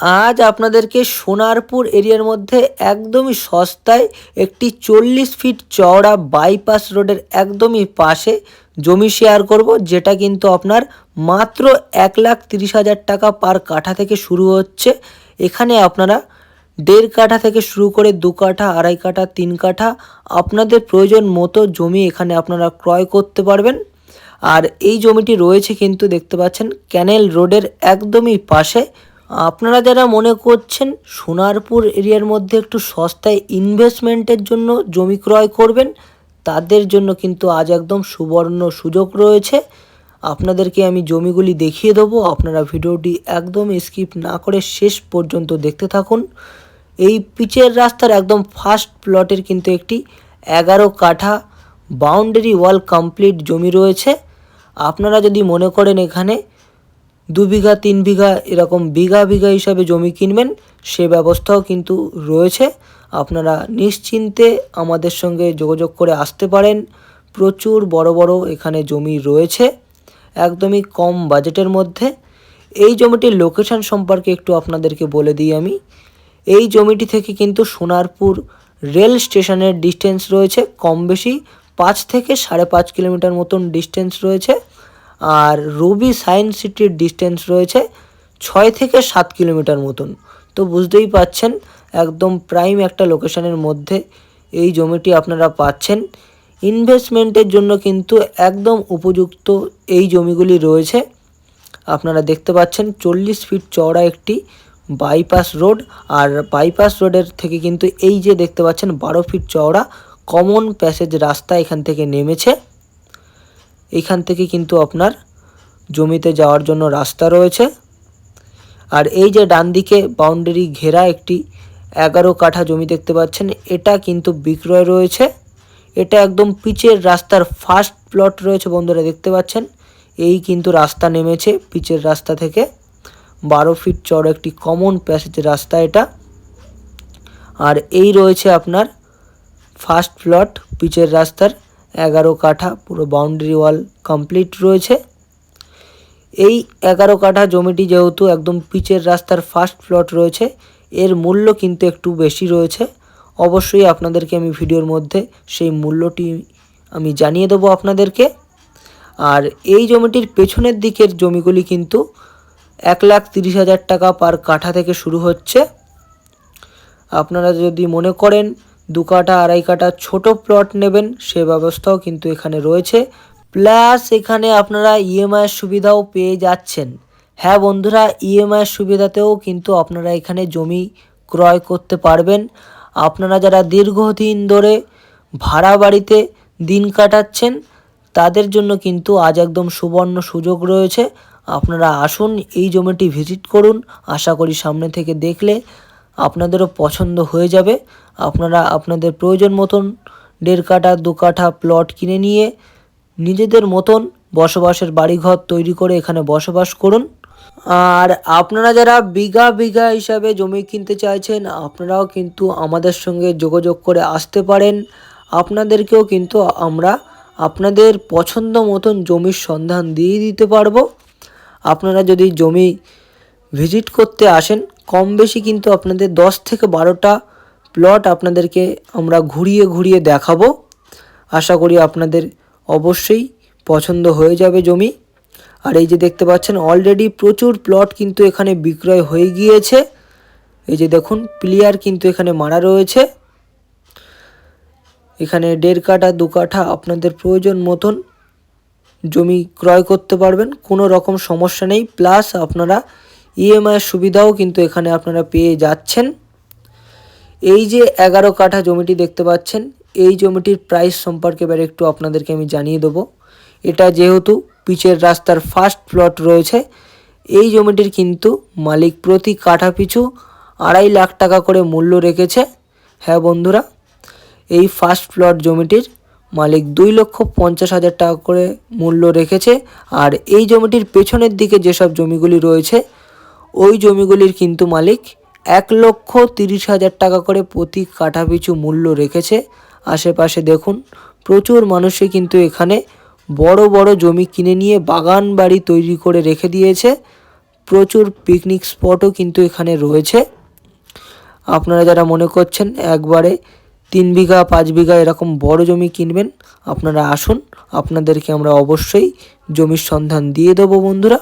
আজ আপনাদেরকে সোনারপুর এরিয়ার মধ্যে একদমই সস্তায় একটি চল্লিশ ফিট চওড়া বাইপাস রোডের একদমই পাশে জমি শেয়ার করব, যেটা কিন্তু আপনার মাত্র এক লাখ তিরিশ হাজার টাকা পার কাঠা থেকে শুরু হচ্ছে। এখানে আপনারা দেড় কাঠা থেকে শুরু করে দু কাঠা, আড়াই কাঠা, তিন কাঠা আপনাদের প্রয়োজন মতো জমি এখানে আপনারা ক্রয় করতে পারবেন। আর এই জমিটি রয়েছে কিন্তু দেখতে পাচ্ছেন, ক্যানেল রোডের একদমই পাশে আপনারা যারা মনে করছেন সোনারপুর এরিয়ার মধ্যে একটু সস্তায় ইনভেস্টমেন্টের জন্য জমি ক্রয় করবেন, তাদের জন্য কিন্তু আজ একদম সুবর্ণ সুযোগ রয়েছে। আপনাদেরকে আমি জমিগুলি দেখিয়ে দেবো, আপনারা ভিডিওটি একদম স্কিপ না করে শেষ পর্যন্ত দেখতে থাকুন। এই পিচের রাস্তার একদম ফার্স্ট প্লটের কিন্তু একটি এগারো কাঠা বাউন্ডারি ওয়াল কমপ্লিট জমি রয়েছে। আপনারা যদি মনে করেন এখানে দু বিঘা, তিন বিঘা এরকম বিঘা বিঘা হিসাবে জমি কিনবেন, সে ব্যবস্থাও কিন্তু রয়েছে। আপনারা নিশ্চিন্তে আমাদের সঙ্গে যোগাযোগ করে আসতে পারেন। প্রচুর বড় বড় এখানে জমি রয়েছে, একদমই কম বাজেটের মধ্যে। এই জমিটির লোকেশন সম্পর্কে একটু আপনাদেরকে বলে দিই আমি। এই জমিটি থেকে কিন্তু সোনারপুর রেল স্টেশনের ডিস্টেন্স রয়েছে, কম বেশি পাঁচ থেকে সাড়ে পাঁচ কিলোমিটার মতন ডিস্টেন্স রয়েছে। আর রবি সায়েন্স সিটির ডিস্টেন্স রয়েছে ছয় থেকে সাত কিলোমিটার মতন। তো বুঝতেই পাচ্ছেন, একদম প্রাইম একটা লোকেশনের মধ্যে এই জমিটি আপনারা পাচ্ছেন। ইনভেস্টমেন্টের জন্য কিন্তু একদম উপযুক্ত এই জমিগুলি রয়েছে। আপনারা দেখতে পাচ্ছেন, চল্লিশ ফিট চওড়া একটি বাইপাস রোড আর বাইপাস রোডের থেকে কিন্তু এই যে দেখতে পাচ্ছেন, বারো ফিট চওড়া কমন প্যাসেজ রাস্তা এখান থেকে নেমেছে। এখান থেকে কিন্তু আপনার জমিতে যাওয়ার জন্য রাস্তা রয়েছে। আর এই যে ডান দিকে বাউন্ডারি ঘেরা একটি এগারো কাঠা জমি দেখতে পাচ্ছেন, এটা কিন্তু বিক্রয় রয়েছে। এটা একদম পিচের রাস্তার ফার্স্ট প্লট রয়েছে বন্ধুরা, দেখতে পাচ্ছেন? এই কিন্তু রাস্তা নেমেছে পিচের রাস্তা থেকে। বারো ফিট চড় একটি কমন প্যাসেজ রাস্তা এটা। আর এই রয়েছে আপনার ফার্স্ট প্লট পিচের রাস্তার এগারো কাঠা, পুরো বাউন্ডারি ওয়াল কমপ্লিট রয়েছে। এই এগারো কাঠা জমিটি যেহেতু একদম পিচের রাস্তার ফার্স্ট প্লট রয়েছে, এর মূল্য কিন্তু একটু বেশি রয়েছে। অবশ্যই আপনাদেরকে আমি ভিডিওর মধ্যে সেই মূল্যটি আমি জানিয়ে দেবো আপনাদেরকে। আর এই জমিটির পেছনের দিকের জমিগুলি কিন্তু এক লাখ তিরিশ হাজার টাকা পার কাঠা থেকে শুরু হচ্ছে। আপনারা যদি মনে করেন দু কাঠা আড়াই কাঠা ছোটো প্লট নেবেন, সে ব্যবস্থাও কিন্তু এখানে রয়েছে। প্লাস এখানে আপনারা ইএমআইয়ের সুবিধাও পেয়ে যাচ্ছেন। হ্যাঁ বন্ধুরা ইএমআইয়ের সুবিধাতেও কিন্তু আপনারা এখানে জমি ক্রয় করতে পারবেন। আপনারা যারা দীর্ঘদিন ধরে ভাড়া বাড়িতে দিন কাটাচ্ছেন, তাদের জন্য কিন্তু আজ একদম সুবর্ণ সুযোগ রয়েছে। আপনারা আসুন, এই জমিটি ভিজিট করুন। আশা করি সামনে থেকে দেখলে আপনাদেরও পছন্দ হয়ে যাবে। আপনারা আপনাদের প্রয়োজন মতন দেড় কাঠা, দু কাঠা প্লট কিনে নিয়ে নিজেদের মতন বসবাসের বাড়িঘর তৈরি করে এখানে বসবাস করুন। আর আপনারা যারা বিঘা বিঘা হিসাবে জমি কিনতে চাইছেন, আপনারাও কিন্তু আমাদের সঙ্গে যোগাযোগ করে আসতে পারেন। আপনাদেরকেও কিন্তু আমরা আপনাদের পছন্দ মতন জমির সন্ধান দিয়ে দিতে পারব। আপনারা যদি জমি ভিজিট করতে আসেন কম বেশি কিন্তু আপনাদের দশ থেকে বারোটা প্লট আপনাদেরকে আমরা ঘুরিয়ে ঘুরিয়ে দেখাবো। আশা করি আপনাদের অবশ্যই পছন্দ হয়ে যাবে জমি। আর এই যে দেখতে পাচ্ছেন অলরেডি প্রচুর প্লট কিন্তু এখানে বিক্রয় হয়ে গিয়েছে। এই যে দেখুন, প্লেয়ার কিন্তু এখানে মারা রয়েছে। এখানে দেড় কাঠা, দু কাঠা আপনাদের প্রয়োজন মতন জমি ক্রয় করতে পারবেন, কোনো রকম সমস্যা নেই। প্লাস আপনারা ইএমআইয়ের সুবিধাও কিন্তু এখানে আপনারা পেয়ে যাচ্ছেন। এই যে এগারো কাঠা জমিটি দেখতে পাচ্ছেন, এই জমিটির প্রাইস সম্পর্কে এবার একটু আপনাদেরকে আমি জানিয়ে দেবো। এটা যেহেতু পিচের রাস্তার ফার্স্ট প্লট রয়েছে, এই জমিটির কিন্তু মালিক প্রতি কাঠা পিছু আড়াই লাখ টাকা করে মূল্য রেখেছে। হ্যাঁ বন্ধুরা, এই ফার্স্ট প্লট জমিটির মালিক দুই লক্ষ পঞ্চাশ হাজার টাকা করে মূল্য রেখেছে। আর এই জমিটির পেছনের দিকে যেসব জমিগুলি রয়েছে ওই জমিগুলির কিন্তু মালিক এক লক্ষ তিরিশ হাজার টাকা করে প্রতি কাঠা পিছু মূল্য রেখেছে। আশেপাশে দেখুন, প্রচুর মানুষই কিন্তু এখানে বড় বড় জমি কিনে নিয়ে বাগান বাড়ি তৈরি করে রেখে দিয়েছে। প্রচুর পিকনিক স্পটও কিন্তু এখানে রয়েছে। আপনারা যারা মনে করছেন একবারে তিন বিঘা, পাঁচ বিঘা এরকম বড় জমি কিনবেন, আপনারা আসুন, আপনাদেরকে আমরা অবশ্যই জমির সন্ধান দিয়ে দেবো বন্ধুরা।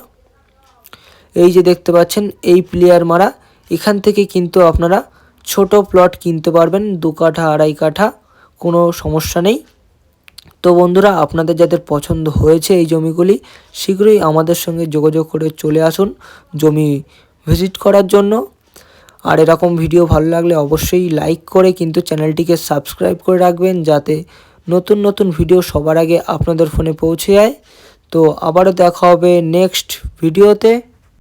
এই যে দেখতে পাচ্ছেন, এই প্লেয়ার মারা, এখান থেকে কিন্তু আপনারা ছোট প্লট কিনতে পারবেন, দু কাঠা, আড়াই কাঠা, কোনো সমস্যা নেই। তো বন্ধুরা, আপনাদের যাদের পছন্দ হয়েছে এই জমিগুলি, শীঘ্রই আমাদের সঙ্গে যোগাযোগ করে চলে আসুন জমি ভিজিট করার জন্য। আর এরকম ভিডিও ভালো লাগলে অবশ্যই লাইক করে কিন্তু চ্যানেলটিকে সাবস্ক্রাইব করে রাখবেন, যাতে নতুন নতুন ভিডিও সবার আগে আপনাদের ফোনে পৌঁছে যায়। তো আবারও দেখা হবে নেক্সট ভিডিওতে